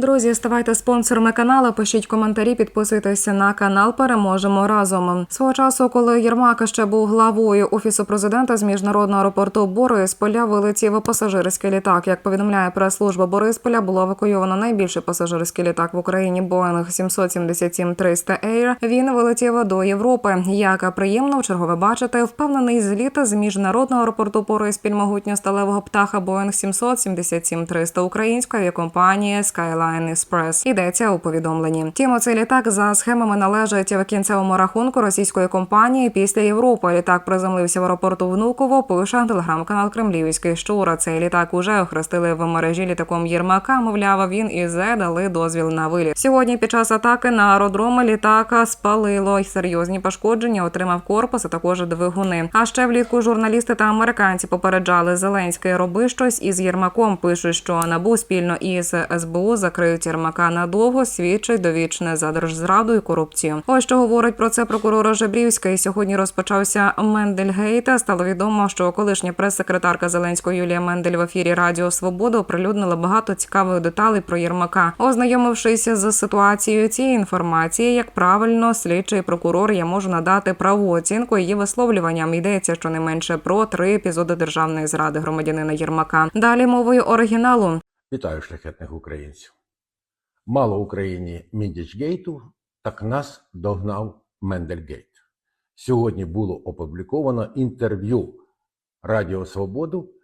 Друзі, ставайте спонсорами каналу, пишіть коментарі, підписуйтеся на канал. Переможемо разом. Свого часу, коли Єрмак ще був главою офісу президента з міжнародного аеропорту Борисполя, вилетів пасажирський літак. Як повідомляє прес-служба Борисполя, було евакуйовано найбільший пасажирський літак в Україні Boeing 777-300 Air. Він вилетів до Європи. Як приємно в чергове бачити, впевнений зліт з міжнародного аеропорту Бориспіль могутньо-сталевого птаха Boeing 777-300 української авіакомпанії Skyline Express. Йдеться у повідомленні. Тім, цей літак за схемами належить в кінцевому рахунку російської компанії після Європи. Літак приземлився в аеропорту Внуково. Пише телеграм-канал Кремлівський Щура. Цей літак уже охрестили в мережі літаком Єрмака. Мовляв, він і Зе дали дозвіл на виліт. Сьогодні під час атаки на аеродроми літака спалило й серйозні пошкодження. Отримав корпус, а також двигуни. А ще влітку журналісти та американці попереджали Зеленський роби щось із Єрмаком. Пишуть, що набу спільно із СБУ закриють Єрмака надовго. Свідчить довічне за держзраду і корупцію. Ось що говорить про це прокурор Жебрівський. Сьогодні розпочався Мендельгейт. Стало відомо, що колишня прес-секретарка Зеленського Юлія Мендель в ефірі Радіо Свобода оприлюднила багато цікавих деталей про Єрмака. Ознайомившись з ситуацією цієї інформації, як правильно слідчий прокурор я можу надати праву оцінку її висловлюванням. Йдеться щонайменше про три епізоди державної зради громадянина Єрмака. Далі мовою оригіналу. Вітаю шляхетних українців. Мало Україні Міндічгейту, так нас догнав Мендельгейт. Сьогодні було опубліковано інтерв'ю Радіо Свободу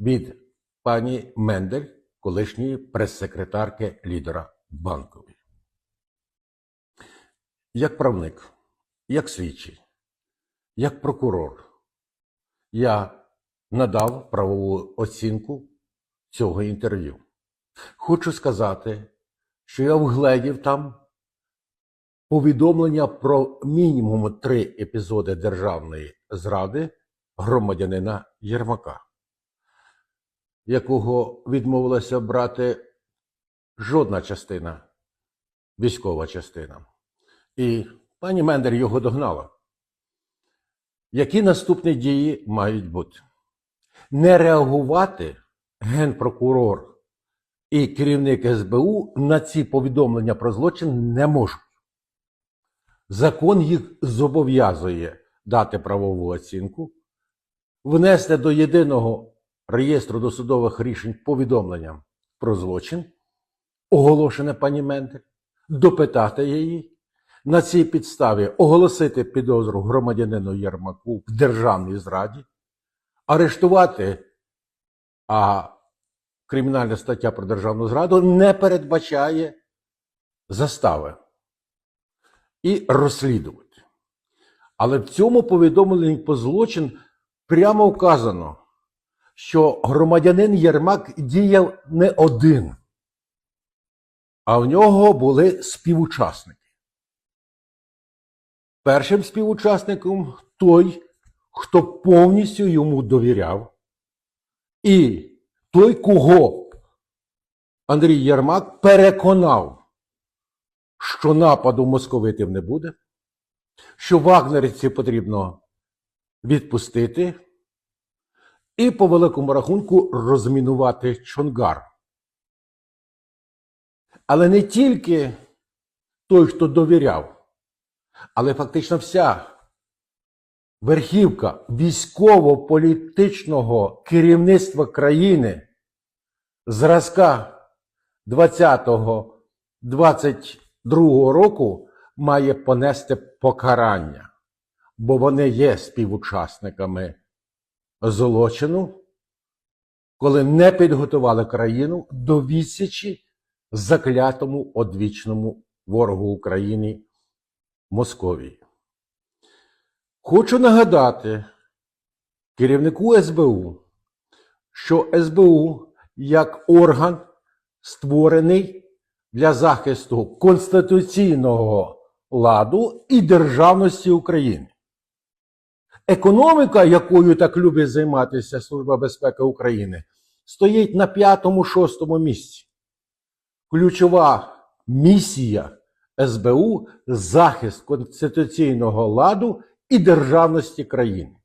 від пані Мендель, колишньої прес-секретарки лідера Банкової. Як правник, як слідчий, як прокурор, я надав правову оцінку цього інтерв'ю. Хочу сказати, що я вгледів там повідомлення про мінімум три епізоди державної зради громадянина Єрмака, якого відмовилася брати жодна частина, військова частина. І пані Мендер його догнала. Які наступні дії мають бути? Не реагувати генпрокурор і керівник СБУ на ці повідомлення про злочин не можуть. Закон їх зобов'язує дати правову оцінку, внести до єдиного реєстру досудових рішень повідомлення про злочин, оголошене пані Мендель, допитати її, на цій підставі оголосити підозру громадянину Єрмаку в державній зраді, арештувати, а кримінальна стаття про державну зраду не передбачає застави і розслідувати. Але в цьому повідомленні по злочин прямо вказано, що громадянин Єрмак діяв не один, а в нього були співучасники. Першим співучасником той, хто повністю йому довіряв, і той, кого Андрій Єрмак переконав, що нападу московитів не буде, що вагнерівців потрібно відпустити і по великому рахунку розмінувати Чонгар. Але не тільки той, хто довіряв, але фактично вся верхівка військово-політичного керівництва країни зразка 20-22 року має понести покарання, бо вони є співучасниками злочину, коли не підготували країну до відсічі заклятому одвічному ворогу України Московії. Хочу нагадати керівнику СБУ, що СБУ як орган створений для захисту конституційного ладу і державності України. Економіка, якою так любить займатися Служба безпеки України, стоїть на п'ятому-шостому місці. Ключова місія СБУ захист конституційного ладу і державності країни.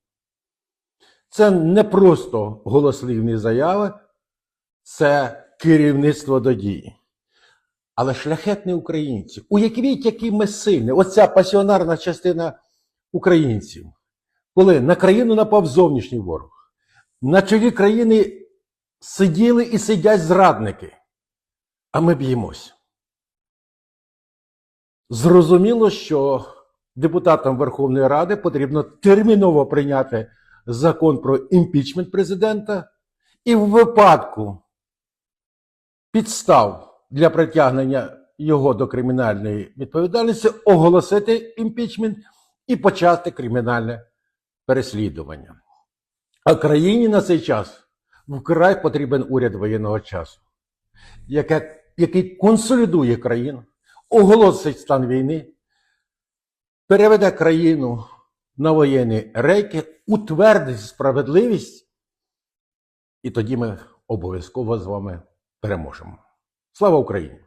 Це не просто голослівні заяви, це керівництво до дії. Але шляхетні українці, уявіть, які ми сильні. Оця пасіонарна частина українців, коли на країну напав зовнішній ворог, на чолі країни сиділи і сидять зрадники, а ми б'ємось. Зрозуміло, що депутатам Верховної Ради потрібно терміново прийняти закон про імпічмент президента і в випадку підстав для притягнення його до кримінальної відповідальності оголосити імпічмент і почати кримінальне переслідування. А країні на цей час вкрай потрібен уряд воєнного часу, який консолідує країну, оголосить стан війни, переведе країну на воєнні рейки, утвердить справедливість, і тоді ми обов'язково з вами переможемо. Слава Україні!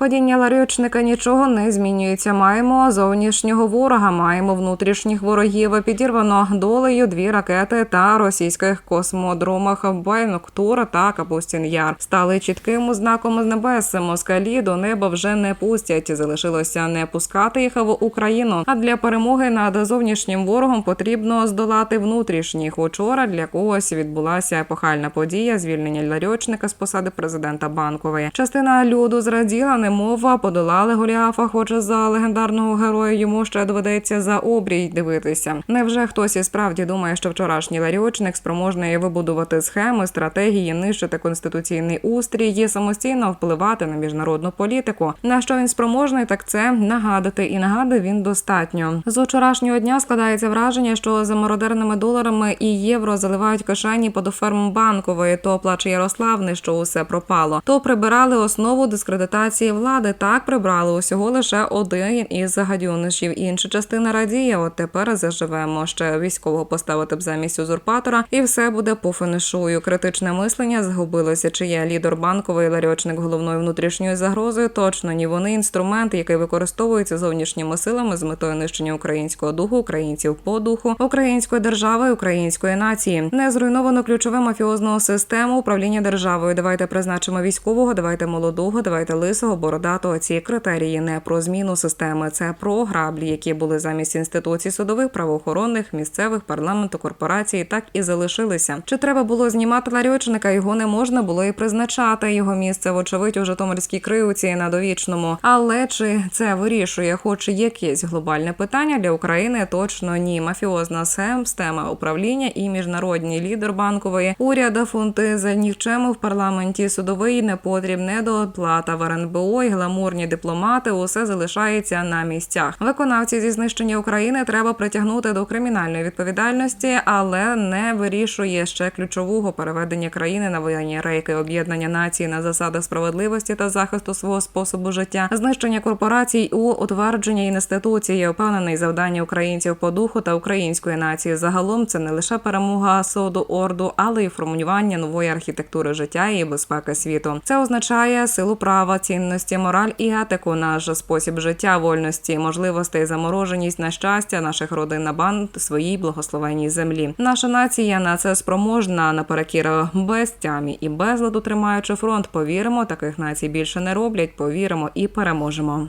Падіння ларючника нічого не змінюється. Маємо зовнішнього ворога, маємо внутрішніх ворогів. Підірвано долею дві ракети та російських космодромах Байноктур та Капустін Яр стали чітким знаком з небес. Москалі до неба вже не пустять. Залишилося не пускати їх в Україну. А для перемоги над зовнішнім ворогом потрібно здолати внутрішніх. Учора для когось відбулася епохальна подія звільнення ларьочника з посади президента банкової. Частина люду зраділа, немова подолали Голіафа, хоч за легендарного героя йому ще доведеться за обрій дивитися. Невже хтось і справді думає, що вчорашній ларіочник спроможний вибудувати схеми, стратегії, нищити конституційний устрій, самостійно впливати на міжнародну політику? На що він спроможний, так це нагадати, і нагадує він достатньо. З вчорашнього дня складається враження, що за мародерними доларами і євро заливають кишені подоферм банкової. То плаче Ярославний, що усе пропало. То прибирали основу дискредитації влади. Так прибрали усього лише один із гадюнишів. Інша частина радіє. От тепер заживемо. Ще військового поставити б замість узурпатора, і все буде по фенишую. Критичне мислення згубилося. Чи є лідер банковий ларіочник головною внутрішньою загрозою? Точно ні. Вони інструмент, який використовується зовнішніми силами з метою нищення українського духу, українців по духу, української держави, української нації. Не зруйновано ключове мафіозну систему управління державою. Давайте призначимо військового, давайте молодого, давайте лисого, бородатого. Ці критерії не про зміну системи, це про граблі, які були замість інституцій судових, правоохоронних, місцевих, парламенту, корпорацій, так і залишилися. Чи треба було знімати ларьочника? Його не можна було і призначати. Його місце, вочевидь, у Житомирській криуці на довічному. Але чи це вирішує хоч якесь глобальне питання для України? Точно ні. Мафіозна схем, система управління і міжнародний лідер банкової уряд фунти за нікчеми в парламенті судовий непотріб, недооплата в РНБО і гламурні дипломати. Усе залишається на місцях. Виконавці зі знищення України треба притягнути до кримінальної відповідальності, але не вирішує ще ключового переведення країни на воєнні рейки, об'єднання нації на засадах справедливості та захисту свого способу життя, знищення корпорацій у утвердження інституцій. Я впевнений завдання українців по духу та української нації. Загалом це не лише перемога соду орду, але й формулювання нової архітектури життя і безпеки світу. Це означає силу права, цінності, мораль і етику, наш спосіб життя, вольності, можливостей, замороженість на щастя наших родин на банд своїй благословенній землі. Наша нація на це спроможна наперекір без тямі і безладу тримаючи фронт. Повіримо, таких націй більше не роблять. Повіримо і переможемо.